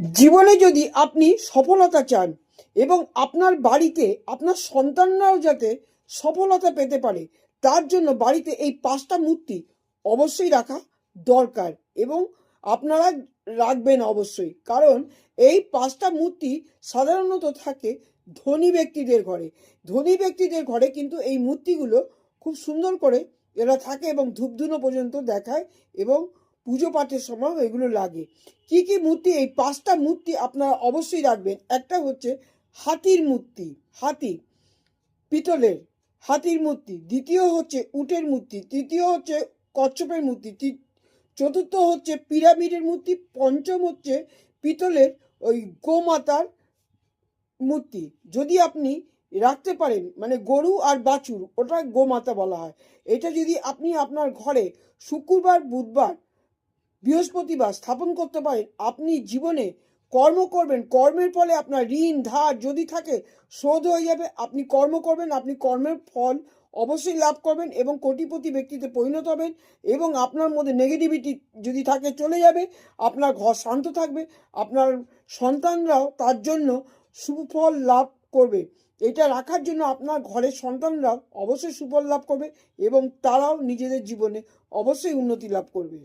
জীবনে যদি আপনি সফলতা চান এবং আপনার বাড়িতে আপনার সন্তানরাও যাতে সফলতা পেতে পারে, তার জন্য বাড়িতে এই পাঁচটা মূর্তি অবশ্যই রাখা দরকার এবং আপনারা রাখবেন অবশ্যই। কারণ এই পাঁচটা মূর্তি সাধারণত থাকে ধনী ব্যক্তিদের ঘরে। ধনী ব্যক্তিদের ঘরে কিন্তু এই মূর্তিগুলো খুব সুন্দর করে এরা থাকে এবং ধূপধুনো পর্যন্ত দেখায় এবং পুজো পাঠের সময় এগুলো লাগে। কি কি মূর্তি? এই পাঁচটা মূর্তি আপনারা অবশ্যই রাখবেন। একটা হচ্ছে হাতির মূর্তি, হাতি, পিতলের হাতির মূর্তি। দ্বিতীয় হচ্ছে উটের মূর্তি, তৃতীয় হচ্ছে কচ্ছপের মূর্তি চতুর্থ হচ্ছে পিরামিডের মূর্তি, পঞ্চম হচ্ছে পিতলের ওই গোমাতার মূর্তি। যদি আপনি রাখতে পারেন মানে গরু আর বাছুর ওটা গোমাতা বলা হয়। এটা যদি আপনি আপনার ঘরে শুক্রবার, বুধবার বৃহস্পতিবার স্থাপন করতে পারেন আপনি জীবনে কর্ম করবেন। কর্মের ফলে আপনার ঋণ, ধার যদি থাকে, শোধ হয়ে যাবে। আপনি কর্ম করবেন, আপনি কর্মের ফল অবশ্যই লাভ করবেন এবং কোটিপতি ব্যক্তিতে পরিণত হবেন এবং আপনার মধ্যে নেগেটিভিটি যদি থাকে, চলে যাবে। আপনার ঘর শান্ত থাকবে। আপনার সন্তানরাও তার জন্য সুফল লাভ করবে। এটা রাখার জন্য আপনার ঘরের সন্তানরাও অবশ্যই সুফল লাভ করবে এবং তারাও নিজেদের জীবনে অবশ্যই উন্নতি লাভ করবে।